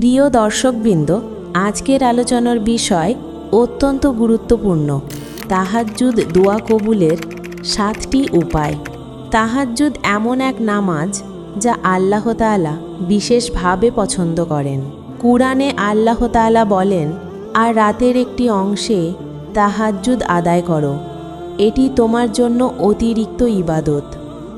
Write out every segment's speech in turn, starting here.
প্রিয় দর্শকবৃন্দ, আজকের আলোচনার বিষয় অত্যন্ত গুরুত্বপূর্ণ। তাহাজ্জুদ দোয়া কবুলের সাতটি উপায়। তাহাজ্জুদ এমন এক নামাজ যা আল্লাহ তাআলা বিশেষভাবে পছন্দ করেন। কুরআনে আল্লাহ তাআলা বলেন, আর রাতের একটি অংশে তাহাজ্জুদ আদায় করো। এটি তোমার জন্য অতিরিক্ত ইবাদত।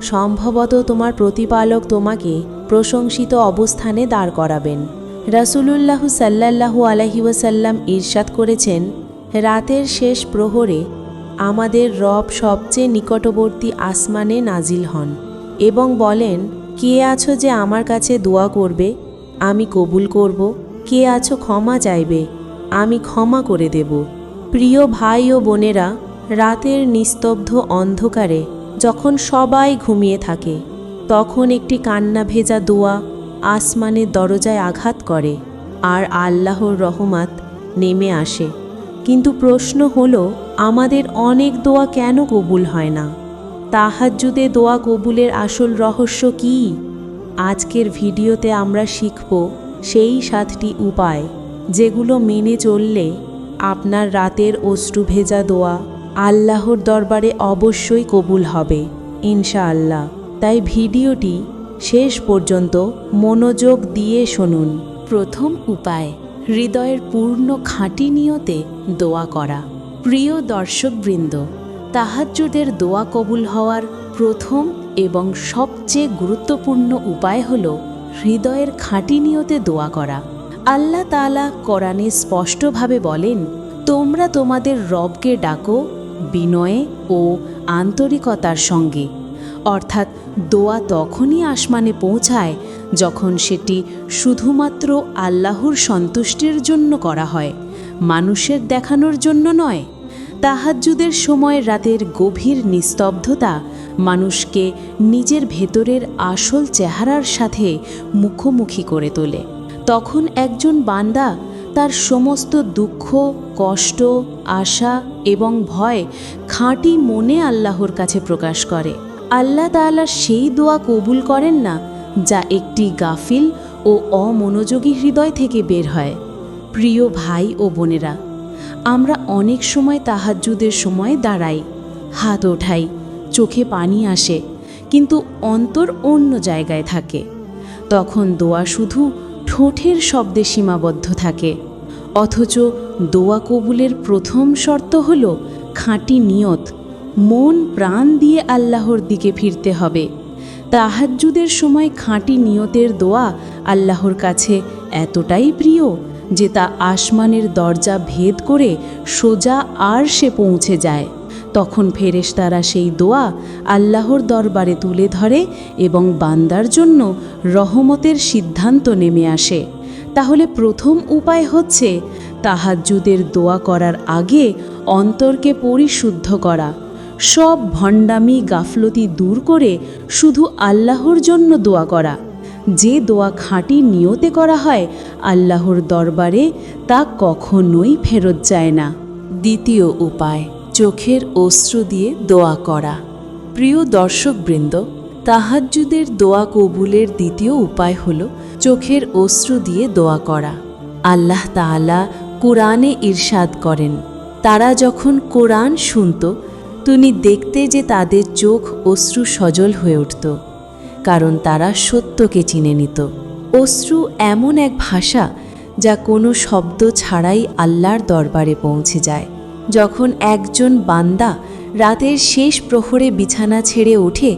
সম্ভবত তোমার প্রতিপালক তোমাকে প্রশংসিত অবস্থানে দাঁড় করাবেন। রাসূলুল্লাহ সাল্লাল্লাহু আলহি ওয়াসাল্লাম ইরশাদ করেছেন, রাতের শেষ প্রহরে আমাদের রব সবচেয়ে নিকটবর্তী আসমানে নাজিল হন এবং বলেন, কে আছো যে আমার কাছে দোয়া করবে? আমি কবুল করব। কে আছো ক্ষমা চাইবে? আমি ক্ষমা করে দেব। প্রিয় ভাই ও বোনেরা, রাতের নিস্তব্ধ অন্ধকারে যখন সবাই ঘুমিয়ে থাকে, তখন একটি কান্না ভেজা দোয়া আসমানের দরজায় আঘাত করে আর আল্লাহর রহমাত নেমে আসে। কিন্তু প্রশ্ন হলো, আমাদের অনেক দোয়া কেন কবুল হয় না? তাহাজ্জুদে দোয়া কবুলের আসল রহস্য কী? আজকের ভিডিওতে আমরা শিখব সেই সাতটি উপায়, যেগুলো মেনে চললে আপনার রাতের অশ্রু ভেজা দোয়া আল্লাহর দরবারে অবশ্যই কবুল হবে, ইনশাআল্লাহ। তাই ভিডিওটি শেষ পর্যন্ত মনোযোগ দিয়ে শুনুন। প্রথম উপায়, হৃদয়ের পূর্ণ খাঁটি নিয়তে দোয়া করা। প্রিয় দর্শকবৃন্দ, তাহাজ্জুদের দোয়া কবুল হওয়ার প্রথম এবং সবচেয়ে গুরুত্বপূর্ণ উপায় হল হৃদয়ের খাঁটি নিয়তে দোয়া করা। আল্লাহ তাআলা কোরআনে স্পষ্টভাবে বলেন, তোমরা তোমাদের রবকে ডাকো বিনয়ে ও আন্তরিকতার সঙ্গে। অর্থাৎ দোয়া তখনই আসমানে পৌঁছায় যখন সেটি শুধুমাত্র আল্লাহর সন্তুষ্টির জন্য করা হয়, মানুষের দেখানোর জন্য নয়। তাহাজ্জুদের সময় রাতের গভীর নিস্তব্ধতা মানুষকে নিজের ভেতরের আসল চেহারার সাথে মুখোমুখি করে তোলে। তখন একজন বান্দা তার সমস্ত দুঃখ, কষ্ট, আশা এবং ভয় খাঁটি মনে আল্লাহর কাছে প্রকাশ করে। আল্লাহ তাআলা সেই দোয়া কবুল করেন না, যা একটি গাফিল ও অমনোযোগী হৃদয় থেকে বের হয়। প্রিয় ভাই ও বোনেরা, আমরা অনেক সময় তাহাজ্জুদের সময় দাঁড়াই, হাত ওঠাই, চোখে পানি আসে, কিন্তু অন্তর অন্য জায়গায় থাকে। তখন দোয়া শুধু ঠোঁটের শব্দে সীমাবদ্ধ থাকে, অথচ দোয়া কবুলের প্রথম শর্ত হল খাঁটি নিয়ত। মন প্রাণ দিয়ে আল্লাহর দিকে ফিরতে হবে। তাহাজ্জুদের সময় খাঁটি নিয়তের দোয়া আল্লাহর কাছে এতটাই প্রিয় যে তা আসমানের দরজা ভেদ করে সোজা আর সে পৌঁছে যায়। তখন ফেরেশতারা সেই দোয়া আল্লাহর দরবারে তুলে ধরে এবং বান্দার জন্য রহমতের সিদ্ধান্ত নেমে আসে। তাহলে প্রথম উপায় হচ্ছে তাহাজ্জুদের দোয়া করার আগে অন্তরকে পরিশুদ্ধ করা। সব ভণ্ডামি গাফলতি দূর করে শুধু আল্লাহর জন্য দোয়া করা। যে দোয়া খাঁটি নিয়তে করা হয়, আল্লাহর দরবারে তা কখনোই ফেরত যায় না। দ্বিতীয় উপায়, চোখের অশ্রু দিয়ে দোয়া করা। প্রিয় দর্শকবৃন্দ, তাহাজ্জুদের দোয়া কবুলের দ্বিতীয় উপায় হল চোখের অশ্রু দিয়ে দোয়া করা। আল্লাহ তাআলা কোরআনে ইরশাদ করেন, তারা যখন কোরআন শুনত তুমি দেখতে যে তাদের চোখ অশ্রু সজল হয়ে উঠত, কারণ তারা সত্যকে চিনে নিত। অশ্রু এমন এক ভাষা যা কোনো শব্দ ছাড়াই আল্লাহর দরবারে পৌঁছে যায়। যখন একজন বান্দা রাতের শেষ প্রহরে বিছানা ছেড়ে ওঠে,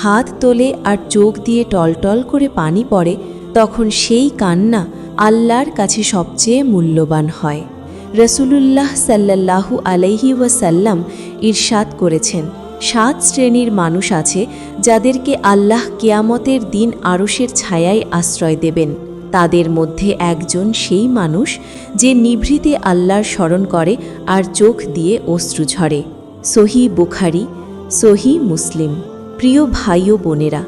হাত তোলে আর চোখ দিয়ে টলটল করে পানি পড়ে, তখন সেই কান্না আল্লাহর কাছে সবচেয়ে মূল্যবান হয়। রসুলুল্লাহ সাল্লাল্লাহু আলাইহি ওয়াসাল্লাম ইরশাদ করেছেন। সাত শ্রেণির মানুষ আছে যাদেরকে আল্লাহ কেয়ামতের দিন আরশের ছায়ায় আশ্রয় দেবেন। তাদের মধ্যে একজন সেই মানুষ যে নিভৃতে আল্লাহর স্মরণ করে আর চোখ দিয়ে অশ্রু ঝরে। সহি বুখারি, সহি মুসলিম। প্রিয় ভাই ও বোনেরা,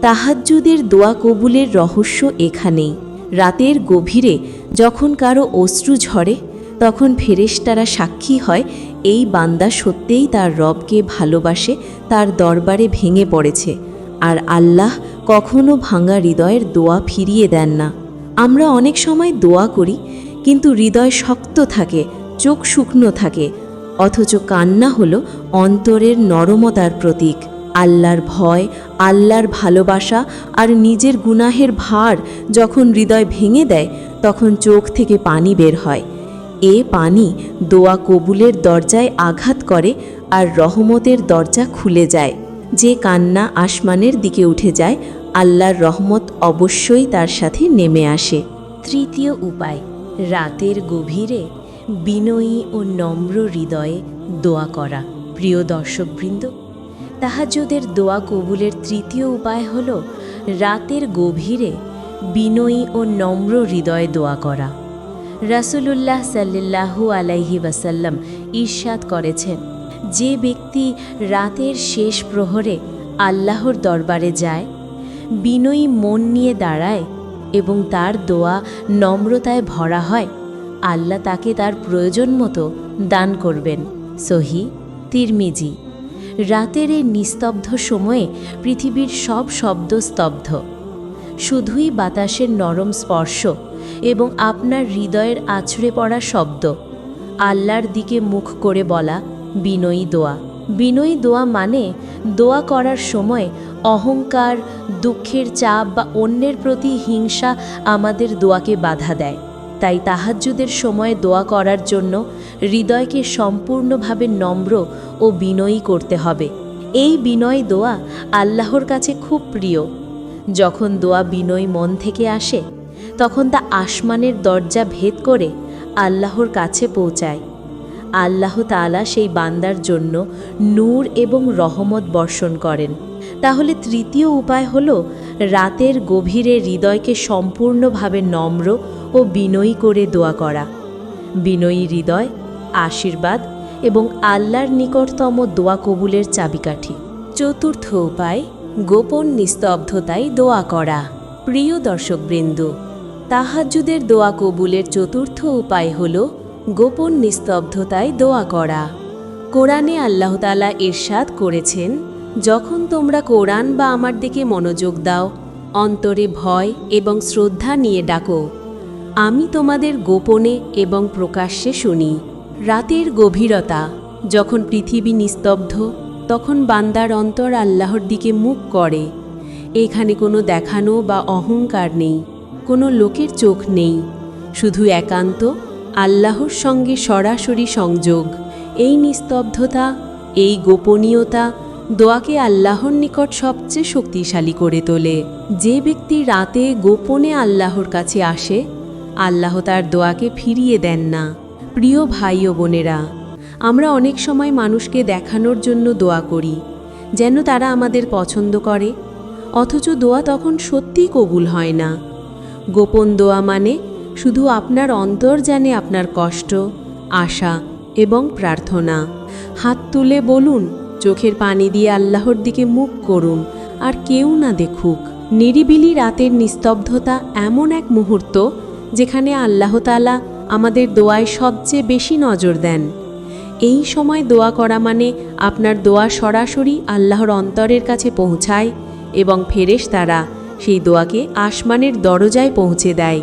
তাহাজ্জুদের দোয়া কবুলের রহস্য এখানেই। রাতের গভীরে যখন কারও অশ্রু ঝরে তখন ফেরেশতারা সাক্ষী হয়, এই বান্দা সত্যিই তার রবকে ভালোবাসে, তার দরবারে ভেঙে পড়েছে। আর আল্লাহ কখনো ভাঙা হৃদয়ের দোয়া ফিরিয়ে দেন না। আমরা অনেক সময় দোয়া করি, কিন্তু হৃদয় শক্ত থাকে, চোখ শুকনো থাকে, অথচ কান্না হলো অন্তরের নরমতার প্রতীক। আল্লাহর ভয়, আল্লাহর ভালোবাসা আর নিজের গুনাহের ভার যখন হৃদয় ভেঙে দেয়, তখন চোখ থেকে পানি বের হয়। এ পানি দোয়া কবুলের দরজায় আঘাত করে আর রহমতের দরজা খুলে যায়। যে কান্না আসমানের দিকে উঠে যায়, আল্লাহর রহমত অবশ্যই তার সাথে নেমে আসে। তৃতীয় উপায়, রাতের গভীরে বিনয়ী ও নম্র হৃদয়ে দোয়া করা। প্রিয় দর্শকবৃন্দ, তাহাজ্জুদের দোয়া কবুলের তৃতীয় উপায় হল, রাতের গভীরে বিনয়ী ও নম্র হৃদয়ে দোয়া করা। রাসূলুল্লাহ সাল্লাল্লাহু আলাইহি ওয়াসাল্লাম ঈর্ষাদ করেছেন, যে ব্যক্তি রাতের শেষ প্রহরে আল্লাহর দরবারে যায়, বিনয়ী মন নিয়ে দাঁড়ায় এবং তার দোয়া নম্রতায় ভরা হয়, আল্লাহ তাকে তার প্রয়োজন মতো দান করবেন। সহি তিরমিজি, রাতের এই নিস্তব্ধ সময়ে পৃথিবীর সব শব্দ স্তব্ধ। শুধুই বাতাসের নরম স্পর্শ এবং আপনার হৃদয়ের আছড়ে পড়া শব্দ। আল্লাহর দিকে মুখ করে বলা, বিনয়ী দোয়া। বিনয়ী দোয়া মানে দোয়া করার সময় অহংকার, দুঃখের চাপ বা অন্যের প্রতি হিংসা আমাদের দোয়াকে বাধা দেয়। তাই তাহাজ্জুদের সময় দোয়া করার জন্য হৃদয়কে সম্পূর্ণভাবে নম্র ও বিনয়ী করতে হবে। এই বিনয় দোয়া আল্লাহর কাছে খুব প্রিয়। যখন দোয়া বিনয় মন থেকে আসে তখন তা আসমানের দরজা ভেদ করে আল্লাহর কাছে পৌঁছায়। আল্লাহ তাআলা সেই বান্দার জন্য নূর এবং রহমত বর্ষণ করেন। তাহলে তৃতীয় উপায় হল, রাতের গভীরে হৃদয়কে সম্পূর্ণভাবে নম্র ও বিনয়ী করে দোয়া করা। বিনয়ী হৃদয়, আশীর্বাদ এবং আল্লাহর নিকটতম দোয়া কবুলের চাবিকাঠি। চতুর্থ উপায়, গোপন নিস্তব্ধতায় দোয়া করা। প্রিয় দর্শকবৃন্দ তাহাজ্জুদের দোয়া কবুলের চতুর্থ উপায় হল গোপন নিস্তব্ধতায় দোয়া করা। কোরআনে আল্লাহ তাআলা ইরশাদ করেছেন, যখন তোমরা কোরআন বা আমার দিকে মনোযোগ দাও, অন্তরে ভয় এবং শ্রদ্ধা নিয়ে ডাকো। আমি তোমাদের গোপনে এবং প্রকাশ্যে শুনি। রাতের গভীরতা, যখন পৃথিবী নিস্তব্ধ, তখন বান্দার অন্তর আল্লাহর দিকে মুখ করে। এখানে কোনো দেখানো বা অহংকার নেই। কোনো লোকের চোখ নেই। শুধু একান্ত, আল্লাহর সঙ্গে সরাসরি সংযোগ। এই নিস্তব্ধতা, এই গোপনীয়তা দোয়াকে আল্লাহর নিকট সবচেয়ে শক্তিশালী করে তোলে। যে ব্যক্তি রাতে গোপনে আল্লাহর কাছে আসে, আল্লাহ তার দোয়াকে ফিরিয়ে দেন না। প্রিয় ভাই ও বোনেরা, আমরা অনেক সময় মানুষকে দেখানোর জন্য দোয়া করি, যেন তারা আমাদের পছন্দ করে, অথচ দোয়া তখন সত্যিই কবুল হয় না। গোপন দোয়া মানে শুধু আপনার অন্তর জানে আপনার কষ্ট, আশা এবং প্রার্থনা। হাত তুলে বলুন, চোখের পানি দিয়ে আল্লাহর দিকে মুখ করুন, আর কেউ না দেখুক। নিরিবিলি রাতের নিস্তব্ধতা এমন এক মুহূর্ত যেখানে আল্লাহ তাআলা আমাদের দোয়ায় সবচেয়ে বেশি নজর দেন। এই সময় দোয়া করা মানে আপনার দোয়া সরাসরি আল্লাহর অন্তরের কাছে পৌঁছায় এবং ফেরেশ তারা সেই দোয়াকে আসমানের দরজায় পৌঁছে দেয়।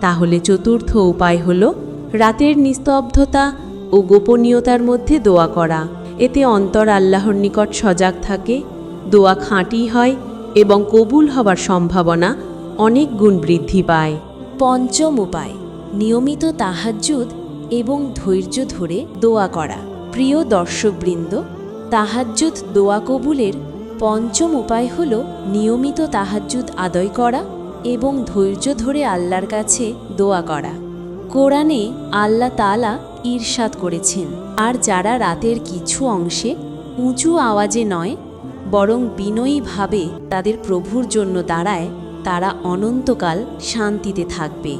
তাহলে চতুর্থ উপায় হল রাতের নিস্তব্ধতা ও গোপনীয়তার মধ্যে দোয়া করা। এতে অন্তর আল্লাহর নিকট সজাগ থাকে, দোয়া খাঁটি হয় এবং কবুল হবার সম্ভাবনা অনেক গুণ বৃদ্ধি পায়। পঞ্চম উপায়, নিয়মিত তাহাজ্জুদ এবং ধৈর্য ধরে দোয়া করা। প্রিয় দর্শকবৃন্দ, তাহাজ্জুদ দোয়া কবুলের পঞ্চম উপায় হল নিয়মিত তাহাজ্জুদ আদয় করা এবং ধৈর্য ধরে আল্লাহর কাছে দোয়া করা। কোরআনে আল্লাহ তালা ঈর্ষাদ করেছেন, আর যারা রাতের কিছু অংশে উঁচু আওয়াজে নয়, বরং বিনয়ীভাবে তাদের প্রভুর জন্য দাঁড়ায়, তারা অনন্তকাল শান্তিতে থাকবে।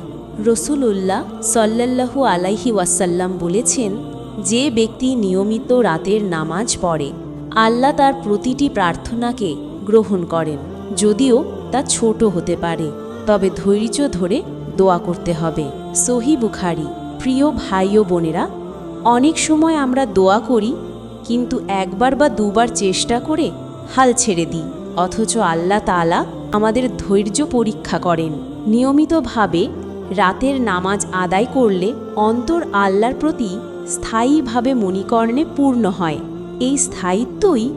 রসুলুল্লাহ সাল্লাল্লাহু আলাইহি ওয়াসাল্লাম বলেছেন, যে ব্যক্তি নিয়মিত রাতের নামাজ পড়ে আল্লাহ তার প্রতিটি প্রার্থনাকে গ্রহণ করেন, যদিও তা ছোট হতে পারে। তবে ধৈর্য ধরে দোয়া করতে হবে। সহি বুখারি, প্রিয় ভাই ও বোনেরা, অনেক সময় আমরা দোয়া করি, কিন্তু একবার বা দুবার চেষ্টা করে হাল ছেড়ে দিই, অথচ আল্লাহ তাআলা আমাদের ধৈর্য পরীক্ষা করেন। নিয়মিতভাবে রাতের নামাজ আদায় করলে অন্তর আল্লাহর প্রতি স্থায়ীভাবে মণিকর্ণে পূর্ণ হয়। এই স্থায়িত্বই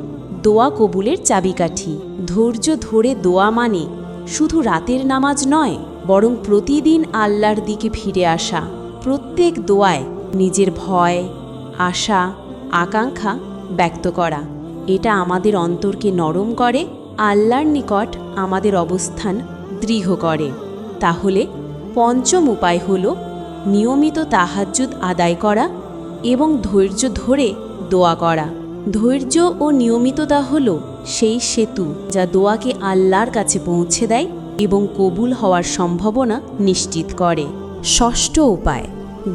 দোয়া কবুলের চাবিকাঠি। ধৈর্য ধরে দোয়া মানে শুধু রাতের নামাজ নয়, বরং প্রতিদিন আল্লাহর দিকে ফিরে আসা। প্রত্যেক দোয়ায় নিজের ভয়, আশা, আকাঙ্ক্ষা ব্যক্ত করা। এটা আমাদের অন্তরকে নরম করে, আল্লাহর নিকট আমাদের অবস্থান দৃঢ় করে। তাহলে পঞ্চম উপায় হল নিয়মিত তাহাজ্জুদ আদায় করা এবং ধৈর্য ধরে দোয়া করা। ধৈর্য ও নিয়মিততা হল সেই সেতু যা দোয়াকে আল্লাহর কাছে পৌঁছে দেয় এবং কবুল হওয়ার সম্ভাবনা নিশ্চিত করে। ষষ্ঠ উপায়,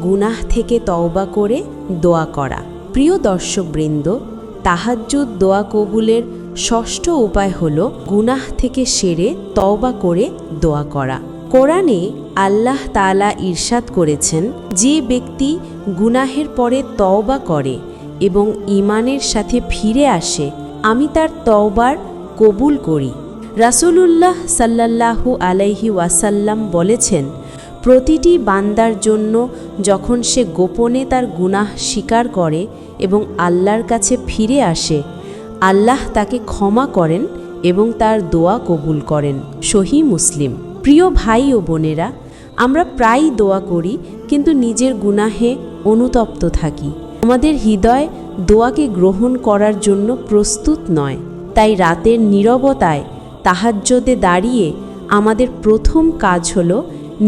গুনাহ থেকে তওবা করে দোয়া করা। প্রিয় দর্শকবৃন্দ, তাহাজ্জুদ দোয়া কবুলের ষষ্ঠ উপায় হল গুনাহ থেকে সেরে তওবা করে দোয়া করা। কোরআনে আল্লাহ তাআলা ইরশাদ করেছেন, যে ব্যক্তি গুনাহের পরে তওবা করে এবং ইমানের সাথে ফিরে আসে, আমি তার তওবার কবুল করি। রাসূলুল্লাহ সাল্লাল্লাহু আলাইহি ওয়াসাল্লাম বলেছেন, প্রতিটি বান্দার জন্য যখন সে গোপনে তার গুনাহ স্বীকার করে এবং আল্লাহর কাছে ফিরে আসে, আল্লাহ তাকে ক্ষমা করেন এবং তার দোয়া কবুল করেন। সহি মুসলিম। প্রিয় ভাই ও বোনেরা, আমরা প্রায়ই দোয়া করি, কিন্তু নিজের গুনাহে অনুতপ্ত থাকি। আমাদের হৃদয় দোয়াকে গ্রহণ করার জন্য প্রস্তুত নয়। তাই রাতের নীরবতায় তাহাজ্যদে দাঁড়িয়ে আমাদের প্রথম কাজ হল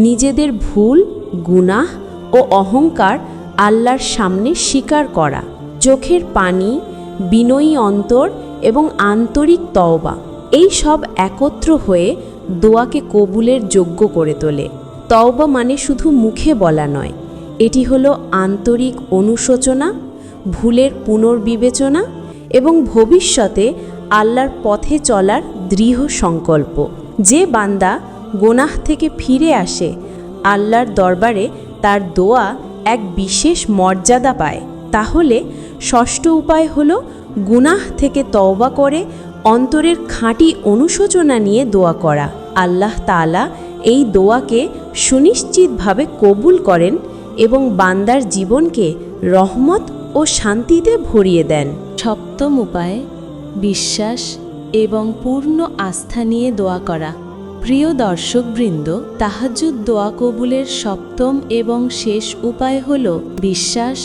নিজেদের ভুল, গুনাহ ও অহংকার আল্লাহর সামনে স্বীকার করা। চোখের পানি, বিনয়ী অন্তর এবং আন্তরিক তওবা, এই সব একত্র হয়ে দোয়াকে কবুলের যোগ্য করে তোলে। তওবা মানে শুধু মুখে বলা নয় এটি হলো আন্তরিক অনুশোচনা, ভুলের পুনর্বিবেচনা এবং ভবিষ্যতে আল্লাহর পথে চলার দৃঢ় সংকল্প। যে বান্দা গোনাহ থেকে ফিরে আসে, আল্লাহর দরবারে তার দোয়া এক বিশেষ মর্যাদা পায়। তাহলে ষষ্ঠ উপায় হল গুনাহ থেকে তওবা করে অন্তরের খাঁটি অনুশোচনা নিয়ে দোয়া করা। আল্লাহ তাআলা এই দোয়াকে সুনিশ্চিতভাবে কবুল করেন এবং বান্দার জীবনকে রহমত ও শান্তিতে ভরিয়ে দেন। সপ্তম উপায়, বিশ্বাস এবং পূর্ণ আস্থা নিয়ে দোয়া করা। প্রিয় দর্শকবৃন্দ তাহাজুদ দোয়া কবুলের সপ্তম এবং শেষ উপায় হল বিশ্বাস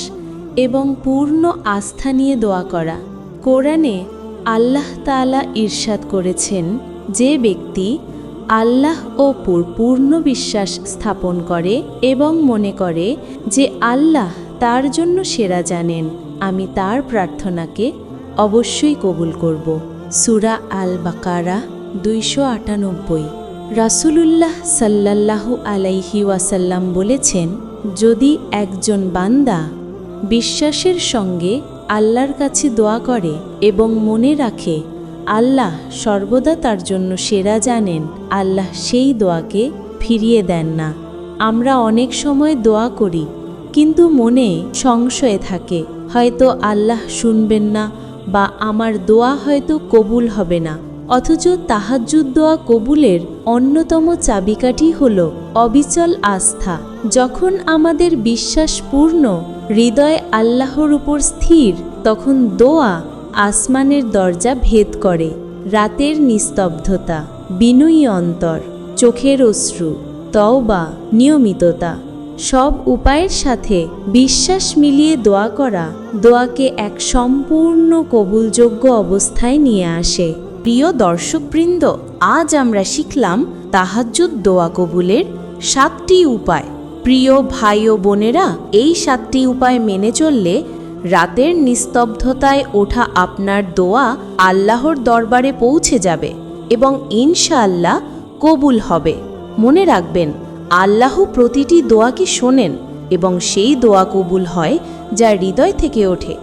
এবং পূর্ণ আস্থা নিয়ে দোয়া করা। কোরআনে আল্লাহ তাআলা ইরশাদ করেছেন, যে ব্যক্তি আল্লাহ ও পূর্ণ বিশ্বাস স্থাপন করে এবং মনে করে যে আল্লাহ তার জন্য সেরা জানেন। আমি তার প্রার্থনাকে অবশ্যই কবুল করব। সুরা আল বাকারা দুইশো আটানব্বই। রাসূলুল্লাহ সাল্লাল্লাহু আলাইহি ওয়াসাল্লাম বলেছেন, যদি একজন বান্দা বিশ্বাসের সঙ্গে আল্লাহর কাছে দোয়া করে এবং মনে রাখে আল্লাহ সর্বদা তার জন্য সেরা জানেন, আল্লাহ সেই দোয়াকে ফিরিয়ে দেন না। আমরা অনেক সময় দোয়া করি, কিন্তু মনে সংশয়ে থাকে, হয়তো আল্লাহ শুনবেন না বা আমার দোয়া হয়তো কবুল হবে না। অথচ তাহাজ্জুদ দোয়া কবুলের অন্যতম চাবিকাঠি হল অবিচল আস্থা। যখন আমাদের বিশ্বাসপূর্ণ হৃদয় আল্লাহর উপর স্থির, তখন দোয়া আসমানের দরজা ভেদ করে, রাতের নিস্তব্ধতা, বিনয়ী অন্তর, চোখের অশ্রু, তওবা, নিয়মিততা। সব উপায়ের সাথে বিশ্বাস মিলিয়ে দোয়া করা দোয়াকে এক সম্পূর্ণ কবুলযোগ্য অবস্থায় নিয়ে আসে। প্রিয় দর্শকবৃন্দ, আজ আমরা শিখলাম তাহাজ্জুদ দোয়া কবুলের সাতটি উপায়। প্রিয় ভাই ও বোনেরা, এই সাতটি উপায় মেনে চললে রাতের নিস্তব্ধতায় ওঠা আপনার দোয়া আল্লাহর দরবারে পৌঁছে যাবে এবং ইনশাআল্লাহ কবুল হবে। মনে রাখবেন, আল্লাহ প্রতিটি দোয়াকে শোনেন এবং সেই দোয়া কবুল হয় যা হৃদয় থেকে ওঠে।